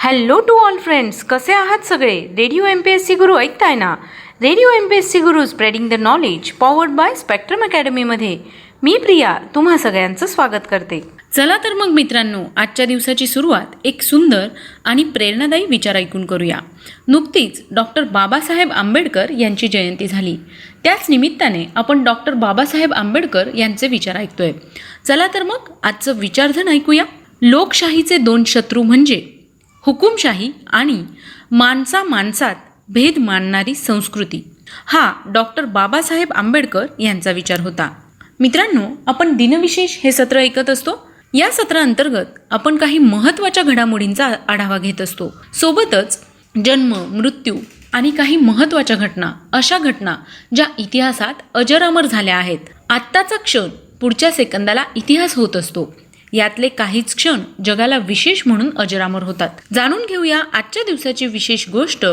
Hello to all friends कसे आहात सगळे? Radio M P S C Guru ऐकताय ना? Radio M P S C Guru spreading the knowledge powered by spectrum अकॅडमीमध्ये मी प्रिया तुम्हा सगळ्यांचं स्वागत करते. चला तर मग मित्रांनो आजच्या दिवसाची सुरुवात एक सुंदर आणि प्रेरणादायी विचार ऐकून करूया. नुकतीच डॉक्टर बाबासाहेब आंबेडकर यांची जयंती झाली. त्याच निमित्ताने आपण डॉक्टर बाबासाहेब आंबेडकर यांचे विचार ऐकतोय. चला तर मग आजचं विचारधन ऐकूया. लोकशाहीचे दोन शत्रू म्हणजे हुकुमशाही आणि माणसा माणसात भेद मानणारी संस्कृती. हा डॉक्टर बाबासाहेब आंबेडकर यांचा विचार होता. मित्रांनो आपण दिनविशेष हे सत्र ऐकत असतो. या सत्राअंतर्गत आपण काही महत्त्वाच्या घडामोडींचा आढावा घेत असतो. सोबतच जन्म मृत्यू आणि काही महत्त्वाच्या घटना अशा घटना ज्या इतिहासात अजरामर झाल्या आहेत. आत्ताचा क्षण पुढच्या सेकंदाला इतिहास होत असतो. यातले काहीच क्षण जगाला विशेष म्हणून अजरामर होतात. जाणून घेऊया आजच्या दिवसाची विशेष गोष्ट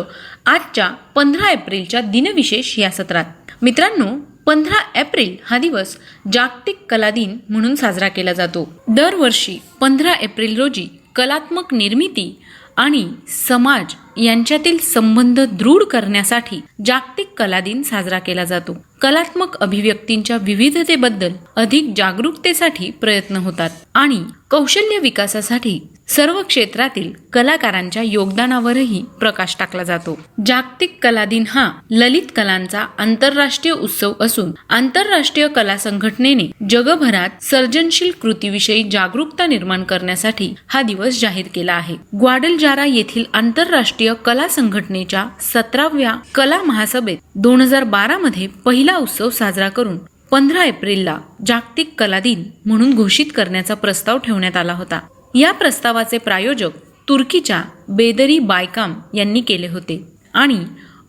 आजच्या पंधरा एप्रिलच्या दिनविशेष या सत्रात. मित्रांनो पंधरा एप्रिल हा दिवस जागतिक कला दिन म्हणून साजरा केला जातो. दरवर्षी पंधरा एप्रिल रोजी कलात्मक निर्मिती आणि समाज यांच्यातील संबंध दृढ करण्यासाठी जागतिक कला दिन साजरा केला जातो. कलात्मक अभिव्यक्तींच्या विविधतेबद्दल अधिक जागरूकतेसाठी प्रयत्न होतात आणि कौशल्य विकासासाठी सर्व क्षेत्रातील कलाकारांच्या योगदानावरही प्रकाश टाकला जातो. जागतिक कला दिन हा ललित कलांचा आंतरराष्ट्रीय उत्सव असून आंतरराष्ट्रीय कला संघटनेने जगभरात सर्जनशील कृतीविषयी जागरूकता निर्माण करण्यासाठी हा दिवस जाहीर केला आहे. ग्वाडलजारा येथील आंतरराष्ट्रीय कला संघटनेच्या सतराव्या कला महासभेत दोन हजार बारा मध्ये पहिली उत्सव साजरा करून पंधरा एप्रिलला जागतिक कला दिन म्हणून घोषित करण्याचा प्रस्ताव ठेवण्यात आला होता. या प्रस्तावाचे प्रायोजक तुर्कीच्या बेदरी बायकाम यांनी केले होते आणि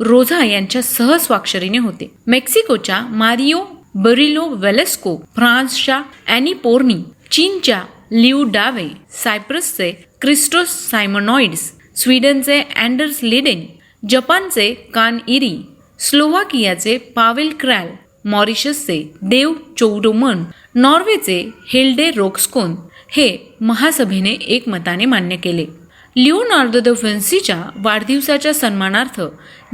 रोझा यांच्या सहस्वाक्षरीने होते. मेक्सिकोच्या मारिओ बरिलो वेलेस्को फ्रान्सच्या अॅनी पोर्नी चीनच्या लिऊ डावे सायप्रसचे क्रिस्टोस सायमनॉइड्स स्वीडनचे अँडर्स लिडेन जपानचे कान इरी स्लोवाकियाचे पावेल क्रॅल मॉरिशसचे देव चौडोमन नॉर्वेचे हेल्डे रोक्सकोन हे महासभेने एकमताने मान्य केले. लिओनार्दो द विन्सीच्या वाढदिवसाच्या सन्मानार्थ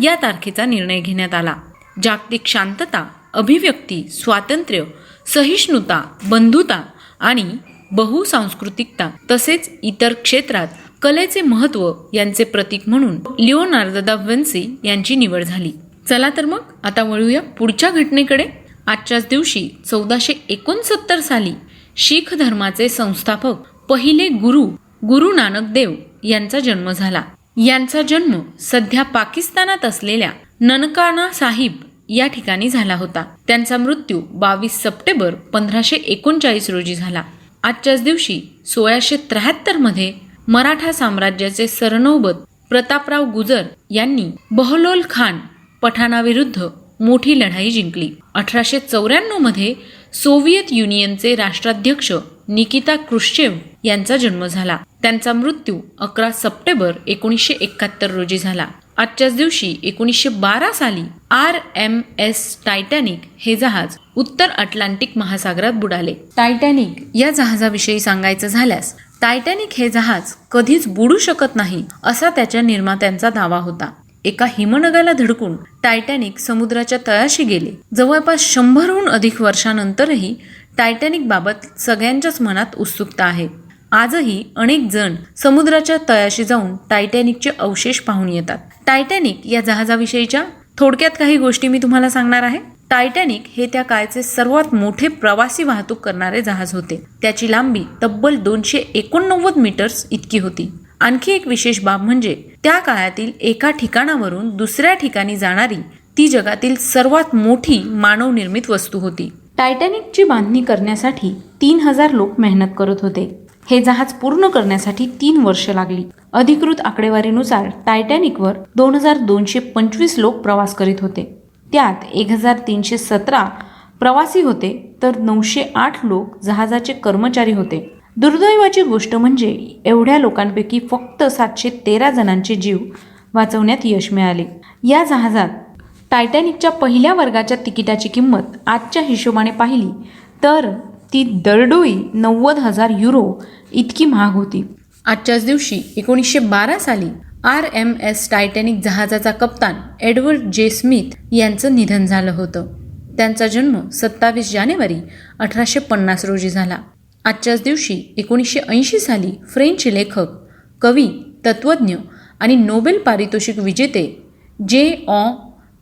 या तारखेचा निर्णय घेण्यात आला. जागतिक शांतता अभिव्यक्ती स्वातंत्र्य सहिष्णुता बंधुता आणि बहुसांस्कृतिकता तसेच इतर क्षेत्रात कलेचे महत्त्व यांचे प्रतीक म्हणून लिओनार्दो दा विन्सी यांची निवड झाली. चला तर मग आता वळूया पुढच्या घटनेकडे. आजच्याच दिवशी चौदाशे एकोणसत्तर साली शीख धर्माचे संस्थापक पहिले गुरु गुरु नानक देव यांचा जन्म झाला. यांचा जन्म सध्या पाकिस्तानात असलेल्या ननकाना साहिब या ठिकाणी झाला होता. त्यांचा मृत्यू बावीस सप्टेंबर पंधराशे एकोणचाळीस रोजी झाला. आजच्याच दिवशी सोळाशे त्र्याहत्तरमध्ये मराठा साम्राज्याचे सरनौबत प्रतापराव गुजर यांनी बहलोल खान पठाणाविरुद्ध मोठी लढाई जिंकली. अठराशे चौऱ्याण्णवमध्ये सोव्हिएत युनियनचे राष्ट्राध्यक्ष निकिता क्रुश्चेव यांचा जन्म झाला. त्यांचा मृत्यू अकरा सप्टेंबर एकोणीसशे एकाहत्तर रोजी झाला. आजच्याच दिवशी एकोणीसशे बारा साली आर एम एस टायटॅनिक हे जहाज उत्तर अटलांटिक महासागरात बुडाले. टायटॅनिक या जहाजाविषयी सांगायचं झाल्यास टायटॅनिक हे जहाज कधीच बुडू शकत नाही असा त्याच्या निर्मात्यांचा दावा होता. एका हिमनगाला धडकून टायटॅनिक समुद्राच्या तळाशी गेले. जवळपास शंभरहून अधिक वर्षानंतरही टायटॅनिक बाबत सगळ्यांच्याच मनात उत्सुकता आहे. आजही अनेक जण समुद्राच्या तळाशी जाऊन टायटॅनिकचे अवशेष पाहून येतात. टायटॅनिक या जहाजाविषयीच्या थोडक्यात काही गोष्टी मी तुम्हाला सांगणार आहे. टायटॅनिक हे त्या काळचे सर्वात मोठे प्रवासी वाहतूक करणारे जहाज होते. त्याची लांबी तब्बल दोनशे एकोणनव्वद मीटर्स इतकी होती. आणखी एक विशेष बाब म्हणजे त्या काळातील एका ठिकाणावरून दुसऱ्या ठिकाणी जाणारी ती जगातील सर्वात मोठी मानवनिर्मित वस्तू होती. टायटॅनिकची बांधणी करण्यासाठी तीन हजार लोक मेहनत करत होते. हे जहाज पूर्ण करण्यासाठी तीन वर्ष लागली. अधिकृत आकडेवारीनुसार टायटॅनिकवर दोन हजार दोनशे पंचवीस लोक प्रवास करीत होते. त्यात एक हजार तीनशे सतरा प्रवासी होते तर नऊशे आठ लोक जहाजाचे कर्मचारी होते. दुर्दैवाची गोष्ट म्हणजे एवढ्या लोकांपैकी फक्त सातशे तेरा जणांचे जीव वाचवण्यात यश मिळाले. या जहाजात टायटॅनिकच्या पहिल्या वर्गाच्या तिकिटाची किंमत आजच्या हिशोबाने पाहिली तर ती दरडोई नव्वद हजार युरो इतकी महाग होती. आजच्याच दिवशी एकोणीसशे बारा साली आर एम एस टायटॅनिक जहाजाचा कप्तान एडवर्ड जे स्मिथ यांचं निधन झालं होतं. त्यांचा जन्म सत्तावीस जानेवारी अठराशे पन्नास रोजी झाला. आजच्याच दिवशी एकोणीसशे ऐंशी साली फ्रेंच लेखक कवी तत्त्वज्ञ आणि नोबेल पारितोषिक विजेते जे ऑ.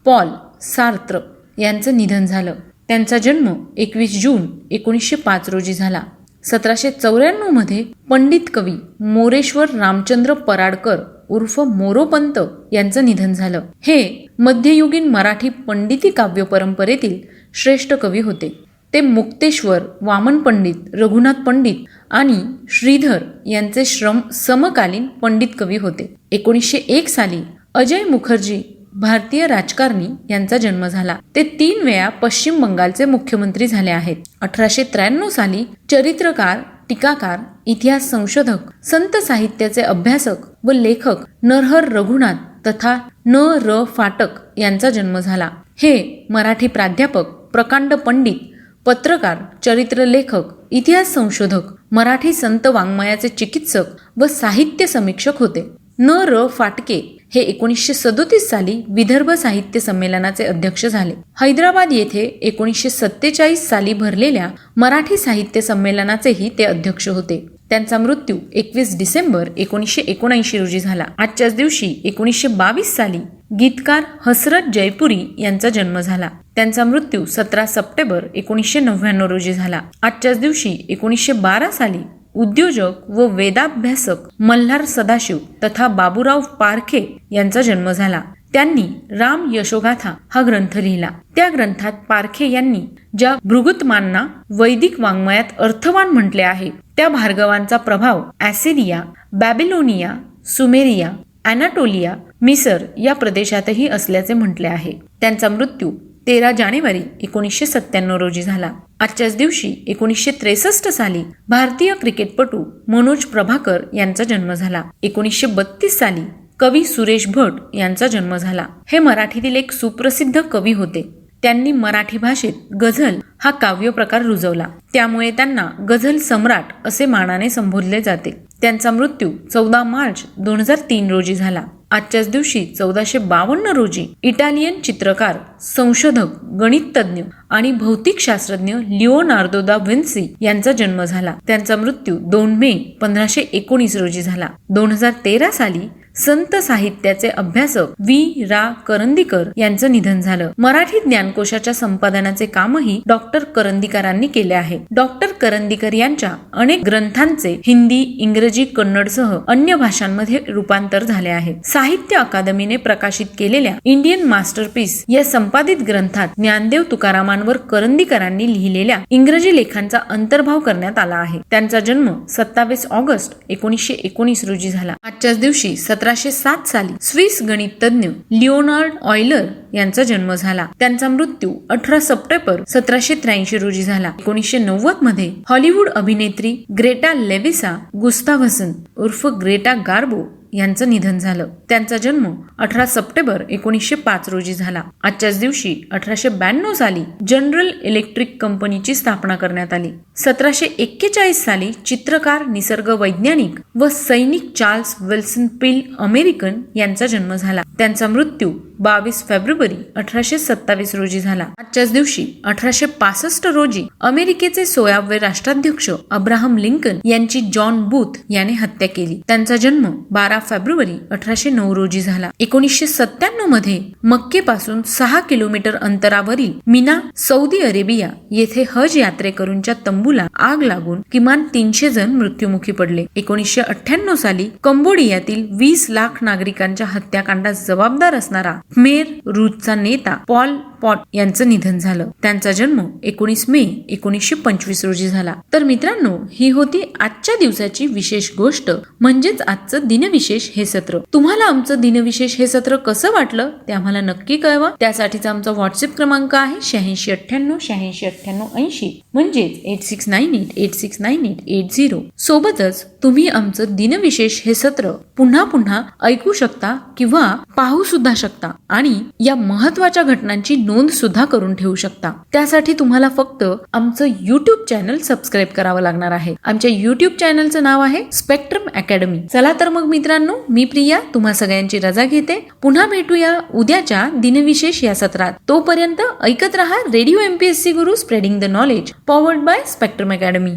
पॉल सार्त्र यांचं निधन झालं. त्यांचा जन्म एकवीस जून एकोणीसशे पाच रोजी झाला. सतराशे चौऱ्याण्णवमध्ये पंडित कवी मोरेश्वर रामचंद्र पराडकर उर्फ मोरोपंत यांचं निधन झालं. हे मध्ययुगीन मराठी पंडिती काव्य परंपरेतील श्रेष्ठ कवी होते. ते मुक्तेश्वर वामन पंडित रघुनाथ पंडित आणि श्रीधर यांचे श्रम समकालीन पंडित कवी होते. एकोणीसशे एक साली अजय मुखर्जी भारतीय राजकारणी यांचा जन्म झाला. ते तीन वेळा पश्चिम बंगालचे मुख्यमंत्री झाले आहेत. अठराशे त्र्याण्णव साली चरित्रकार टीकाकार इतिहास संशोधक संत साहित्याचे अभ्यासक व लेखक नरहर रघुनाथ तथा न र फाटक यांचा जन्म झाला. हे मराठी प्राध्यापक प्रकांड पंडित पत्रकार चरित्र लेखक इतिहास संशोधक मराठी संत वाङ्मयाचे चिकित्सक व साहित्य समीक्षक होते. न र फाटके हे एकोणीसशे सदोतीस साली विदर्भ साहित्य संमेलनाचे अध्यक्ष झाले. हैदराबाद येथे एकोणीसशे सत्तेचाळीस साली भरलेल्या मराठी साहित्य संमेलनाचेही ते अध्यक्ष होते. त्यांचा मृत्यू एकवीस डिसेंबर एकोणीसशे एकोणऐंशी रोजी झाला. आजच्याच दिवशी एकोणीसशे बावीस साली गीतकार हसरत जयपुरी यांचा जन्म झाला. त्यांचा मृत्यू सतरा सप्टेंबर एकोणीसशे नव्याण्णव रोजी झाला. आजच्याच दिवशी एकोणीसशे बारा साली उद्योजक व वेदाभ्यासक मल्हार सदाशिव तथा बाबूराव पारखे यांचा जन्म झाला. त्यांनी राम यशोगाथा हा ग्रंथ लिहिला. त्या ग्रंथात पारखे यांनी ज्या भृगुतमांना वैदिक वाङ्मयात अर्थवान म्हटले आहे त्या भार्गवांचा प्रभाव ॲसिरिया बॅबिलोनिया सुमेरिया अॅनाटोलिया मिसर या प्रदेशातही असल्याचे म्हटले आहे. त्यांचा मृत्यू तेरा जानेवारी एकोणीसशे सत्त्याण्णव रोजी झाला. आजच्याच दिवशी एकोणीसशे त्रेसष्ट साली भारतीय क्रिकेटपटू मनोज प्रभाकर यांचा जन्म झाला. एकोणीसशे बत्तीस साली कवी सुरेश भट यांचा जन्म झाला. हे मराठीतील एक सुप्रसिद्ध कवी होते. त्यांनी मराठी भाषेत गझल हा काव्य प्रकार रुजवला. त्यामुळे त्यांना गझल सम्राट असे मानाने संबोधले जाते. त्यांचा मृत्यू चौदा मार्च दोन हजार तीन रोजी झाला. आजच्याच दिवशी चौदाशे बावन्न रोजी इटालियन चित्रकार संशोधक गणिततज्ञ आणि भौतिकशास्त्रज्ञ लिओनार्दो दा विन्सी यांचा जन्म झाला. त्यांचा मृत्यू दोन मे पंधराशे एकोणीस रोजी झाला. दोन हजार तेरा साली संत साहित्याचे अभ्यासक वी. रा. करंदीकर यांचं निधन झालं. मराठी ज्ञानकोशाच्या संपादनाचे कामही डॉक्टर करंदीकरांनी केले आहे. डॉक्टर करंदीकर यांच्या अनेक ग्रंथांचे हिंदी इंग्रजी कन्नडसह अन्य भाषांमध्ये रूपांतर झाले आहे. साहित्य अकादमीने प्रकाशित केलेल्या इंडियन मास्टरपीस या संपादित ग्रंथात ज्ञानदेव तुकारामांवर करंदीकरांनी लिहिलेल्या इंग्रजी लेखांचा अंतर्भाव करण्यात आला आहे. त्यांचा जन्म सत्तावीस ऑगस्ट एकोणीसशे एकोणीस रोजी झाला. आजच्याच दिवशी सतराशे सात साली स्विस गणितज्ञ लिओनार्ड ऑयलर यांचा जन्म झाला. त्यांचा मृत्यू अठरा सप्टेंबर सतराशे त्र्याऐंशी रोजी झाला. एकोणीसशे नव्वदमध्ये हॉलिवूड अभिनेत्री ग्रेटा लेविसा गुस्ताव्हसन उर्फ ग्रेटा गार्बो यांचं निधन झालं. त्यांचा जन्म अठरा सप्टेंबर एकोणीसशे पाच रोजी झाला. आजच्याच दिवशी अठराशे ब्याण्णव साली जनरल इलेक्ट्रिक कंपनीची स्थापना करण्यात आली. सतराशे एक्केचाळीस साली चित्रकार निसर्ग वैज्ञानिक व सैनिक चार्ल्स विल्सन पिल अमेरिकन यांचा जन्म झाला. त्यांचा मृत्यू बावीस फेब्रुवारी अठराशे सत्तावीस रोजी झाला. आजच्याच दिवशी अठराशे पासष्ट रोजी अमेरिकेचे सोळावे राष्ट्राध्यक्ष अब्राहम लिंकन यांची जॉन बूथ याने हत्या केली. त्यांचा जन्म बारा फेब्रुवारी अठराशे नऊ रोजी झाला. एकोणीसशे सत्त्याण्णवमध्ये मक्केपासून सहा किलोमीटर अंतरावरील मिना सौदी अरेबिया येथे हज यात्रेकरूंच्या तंबूला आग लागून किमान तीनशे जण मृत्युमुखी पडले. एकोणीसशे अठ्ठ्याण्णव साली कंबोडियातील वीस लाख नागरिकांच्या हत्याकांडास जबाबदार असणारा खमेर रूजचा नेता पॉल पॉट यांचं निधन झालं. त्यांचा जन्म एकोणीस मे एकोणीसशे पंचवीस रोजी झाला. तर मित्रांनो ही होती आजच्या दिवसाची विशेष गोष्ट. म्हणजेच आजचं दिनविशेष हे सत्र. तुम्हाला आमचं दिनविशेष हे सत्र कसं वाटलं ते आम्हाला नक्की कळवा. त्यासाठीचा आमचा व्हॉट्सअप क्रमांक आहे शहाऐंशी अठ्ठ्याण्णव शहाऐंशी अठ्ठ्याण्णव ऐंशी. म्हणजेच eight six nine eight eight six nine eight eight zero. सोबतच तुम्ही आमचं दिनविशेष हे सत्र पुन्हा पुन्हा ऐकू शकता किंवा पाहू सुद्धा शकता. आणि या महत्त्वाच्या घटनांची नोंद सुद्धा करून ठेवू शकता. त्यासाठी तुम्हाला फक्त आमचं युट्यूब चॅनल सबस्क्राईब करावं लागणार आहे. आमच्या युट्यूब चॅनलचं नाव आहे स्पेक्ट्रम अकॅडमी चला तर मग मित्रांनो मी प्रिया तुम्हा सगळ्यांची रजा घेते. पुन्हा भेटूया उद्याच्या दिनविशेष या सत्रात. तोपर्यंत ऐकत रहा radio MPSC Guru spreading the knowledge powered by spectrum academy